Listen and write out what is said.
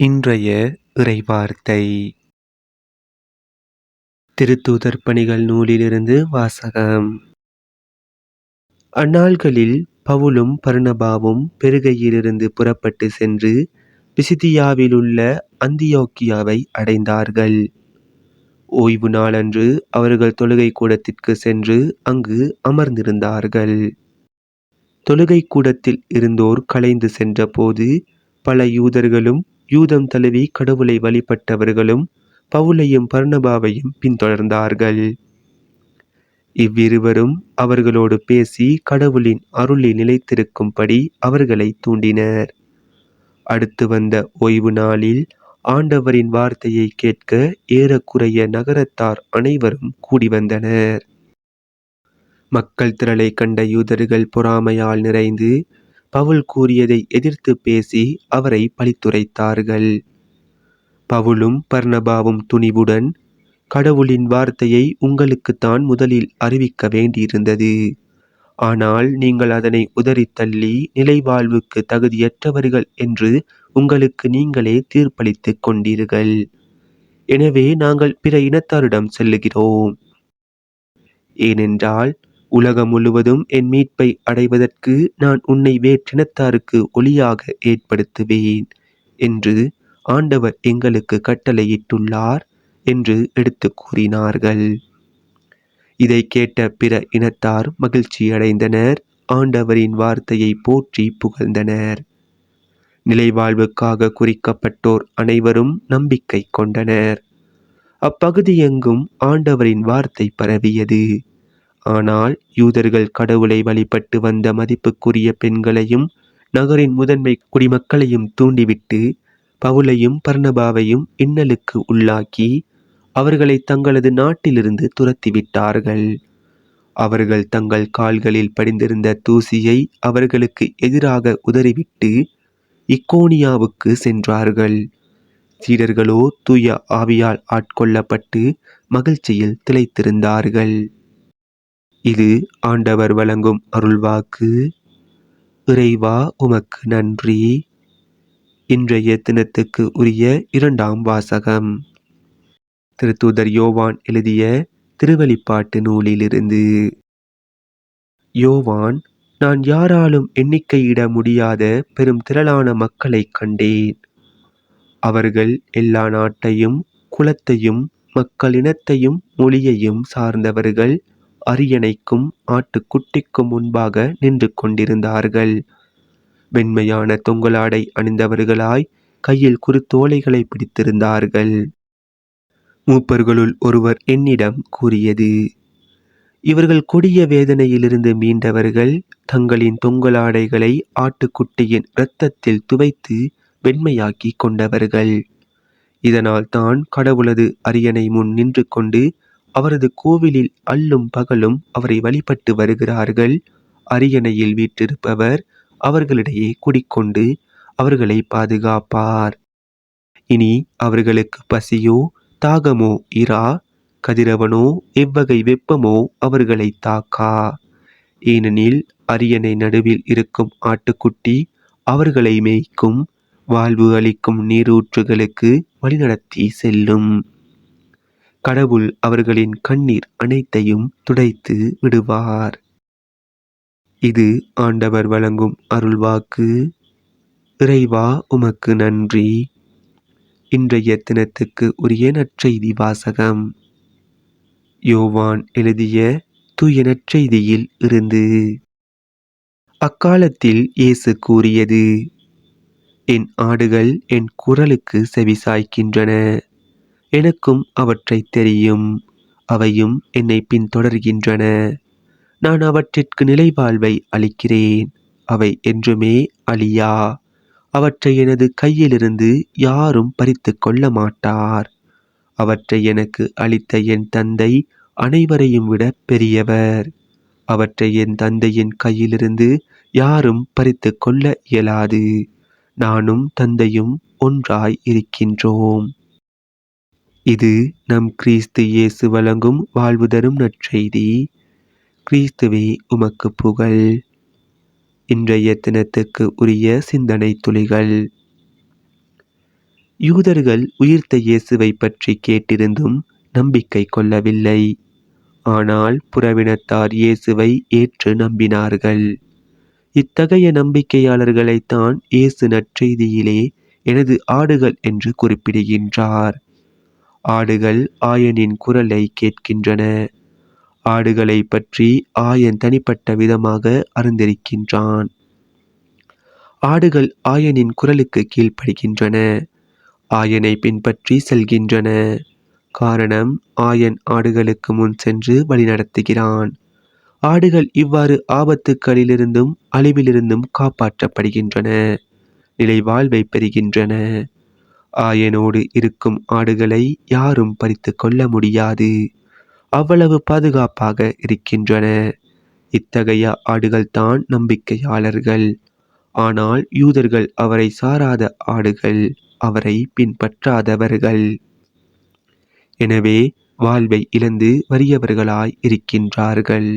இன்றைய இறைவார்த்தை. திருத்தூதர் பணிகள் நூலிலிருந்து வாசகம். அந்நாள்களில் பவுலும் பர்ணபாவும் பெருகையிலிருந்து புறப்பட்டு சென்று பிசிதியாவிலுள்ள அந்தியோக்கியாவை அடைந்தார்கள். ஓய்வு நாளன்று அவர்கள் தொழுகை கூடத்திற்கு சென்று அங்கு அமர்ந்திருந்தார்கள். தொழுகை கூடத்தில் இருந்தோர் கலைந்து சென்றபோது பல யூதர்களும் யூதம் தழுவி கடவுளை வழிபட்டவர்களும் பவுலையும் பர்ணபாவையும் பின்தொடர்ந்தார்கள். இவ்விருவரும் அவர்களோடு பேசி கடவுளின் அருளில் நிலைத்திருக்கும்படி அவர்களை தூண்டினர். அடுத்து வந்த ஓய்வு நாளில் ஆண்டவரின் வார்த்தையை கேட்க ஏறக்குறைய நகரத்தார் அனைவரும் கூடி வந்தனர். மக்கள் திரளை கண்ட யூதர்கள் பொறாமையால் நிறைந்து பவுல் கூறியதை எதிர்த்து பேசி அவரை பழித்துரைத்தார்கள். பவுலும் பர்ணபாவும் துணிவுடன் கடவுளின் வார்த்தையை உங்களுக்குத்தான் முதலில் அறிவிக்க வேண்டியிருந்தது. ஆனால் நீங்கள் அதனை உதறித்தள்ளி நிலைவாழ்வுக்கு தகுதியற்றவர்கள் என்று உங்களுக்கு நீங்களே தீர்ப்பளித்துக் கொண்டீர்கள். எனவே நாங்கள் பிற இனத்தாரிடம் செல்லுகிறோம். ஏனென்றால் உலகம் முழுவதும் என் மீட்பை அடைவதற்கு நான் உன்னை வேற்றினத்தாருக்கு ஒளியாக ஏற்படுத்துவேன் என்று ஆண்டவர் எங்களுக்கு கட்டளையிட்டுள்ளார் என்று எடுத்து கூறினார்கள். இதை கேட்ட பிற இனத்தார் மகிழ்ச்சியடைந்தனர் ஆண்டவரின் வார்த்தையை போற்றி புகழ்ந்தனர். நிலைவாழ்வுக்காக குறிக்கப்பட்டோர் அனைவரும் நம்பிக்கை கொண்டனர். அப்பகுதியெங்கும் ஆண்டவரின் வார்த்தை பரவியது. ஆனால் யூதர்கள் கடவுளை வழிபட்டு வந்த மதிப்புக்குரிய பெண்களையும் நகரின் முதன்மை குடிமக்களையும் தூண்டிவிட்டு பவுலையும் பர்ணபாவையும் இன்னலுக்கு உள்ளாக்கி அவர்களை தங்களது நாட்டிலிருந்து துரத்திவிட்டார்கள். அவர்கள் தங்கள் கால்களில் படிந்திருந்த தூசியை அவர்களுக்கு எதிராக உதறிவிட்டு இக்கோனியாவுக்கு சென்றார்கள். சீடர்களோ தூய ஆவியால் ஆட்கொள்ளப்பட்டு மகிழ்ச்சியில் திளைத்திருந்தார்கள். இது ஆண்டவர் வழங்கும் அருள்வாக்கு. இறைவா உமக்கு நன்றி. இன்றைய தினத்துக்கு உரிய இரண்டாம் வாசகம். திருத்தூதர் யோவான் எழுதிய திருவழிப்பாட்டு நூலிலிருந்து. யோவான் நான் யாராலும் எண்ணிக்கையிட முடியாத பெரும் திரளான மக்களை கண்டேன். அவர்கள் எல்லா நாட்டையும் குலத்தையும் மக்களினத்தையும் மொழியையும் சார்ந்தவர்கள் அரியணைக்கும் ஆட்டுக்குட்டிக்கும் முன்பாக நின்று கொண்டிருந்தார்கள். வெண்மையான தொங்கலாடை அணிந்தவர்களாய் கையில் குறுத்தோலைகளை பிடித்திருந்தார்கள். மூப்பர்களுள் ஒருவர் என்னிடம் கூறியது இவர்கள் கொடிய வேதனையிலிருந்து மீண்டவர்கள் தங்களின் தொங்கலாடைகளை ஆட்டுக்குட்டியின் இரத்தத்தில் துவைத்து வெண்மையாக்கி கொண்டவர்கள். இதனால் தான் கடவுளது அரியணை முன் நின்று கொண்டு அவரது கோவிலில் அல்லும் பகலும் அவரை வழிபட்டு வருகிறார்கள். அரியணையில் வீற்றிருப்பவர் அவர்களிடையே குடிக்கொண்டு அவர்களை பாதுகாப்பார். இனி அவர்களுக்கு பசியோ தாகமோ இரா கதிரவனோ எவ்வகை வெப்பமோ அவர்களை தாக்கா. ஏனெனில் அரியணை நடுவில் இருக்கும் ஆட்டுக்குட்டி அவர்களை மேய்க்கும் வாழ்வு அளிக்கும் நீரூற்றுகளுக்கு வழிநடத்தி செல்லும். கடவுள் அவர்களின் கண்ணீர் அனைத்தையும் துடைத்து விடுவார். இது ஆண்டவர் வழங்கும் அருள்வாக்கு. இறைவா உமக்கு நன்றி. இன்றைய தினத்துக்கு உரிய நற்செய்தி வாசகம். யோவான் எழுதிய தூய நற்செய்தியில் இருந்து அக்காலத்தில் இயேசு கூறியது என் ஆடுகள் என் குரலுக்கு செவிசாய்க்கின்றன. எனக்கும் அவற்றை தெரியும். அவையும் என்னை பின்தொடர்கின்றன. நான் அவற்றிற்கு நிலைவாழ்வை அளிக்கிறேன். அவை என்றுமே அழியா. அவற்றை எனது கையிலிருந்து யாரும் பறித்து கொள்ள மாட்டார். அவற்றை எனக்கு அளித்த என் தந்தை அனைவரையும் விட பெரியவர். அவற்றை என் தந்தையின் கையிலிருந்து யாரும் பறித்து கொள்ள இயலாது. நானும் தந்தையும் ஒன்றாய் இருக்கின்றோம். இது நம் கிறிஸ்து இயேசு வழங்கும் வாழ்வு தரும் நற்செய்தி. கிறிஸ்துவே உமக்கு புகழ். இன்றைய தினத்துக்கு உரிய சிந்தனை துளிகள். யூதர்கள் உயிர்த்த இயேசுவை பற்றி கேட்டிருந்தும் நம்பிக்கை கொள்ளவில்லை. ஆனால் புறவினத்தார் இயேசுவை ஏற்று நம்பினார்கள். இத்தகைய நம்பிக்கையாளர்களைத்தான் இயேசு நற்செய்தியிலே எனது ஆடுகள் என்று குறிப்பிடுகின்றார். ஆடுகள் ஆயனின் குரலை கேட்கின்றன. ஆடுகளை பற்றி ஆயன் தனிப்பட்ட விதமாக அறிந்திருக்கின்றான். ஆடுகள் ஆயனின் குரலுக்கு கீழ்ப்படுகின்றன. ஆயனை பின்பற்றி செல்கின்றன. காரணம் ஆயன் ஆடுகளுக்கு முன் சென்று வழிநடத்துகிறான் ஆடுகள் இவ்வாறு ஆபத்துக்களிலிருந்தும் அழிவிலிருந்தும் காப்பாற்றப்படுகின்றன. நிலை வாழ்வை பெறுகின்றன. ஆயனோடு இருக்கும் ஆடுகளை யாரும் பறித்து கொள்ள முடியாது. அவ்வளவு பாதுகாப்பாக இருக்கின்றன. இத்தகைய ஆடுகள்தான் நம்பிக்கையாளர்கள். ஆனால் யூதர்கள் அவரை சாராத ஆடுகள் அவரை பின்பற்றாதவர்கள். எனவே வாழ்வை இழந்து வறியவர்களாய் இருக்கின்றார்கள்.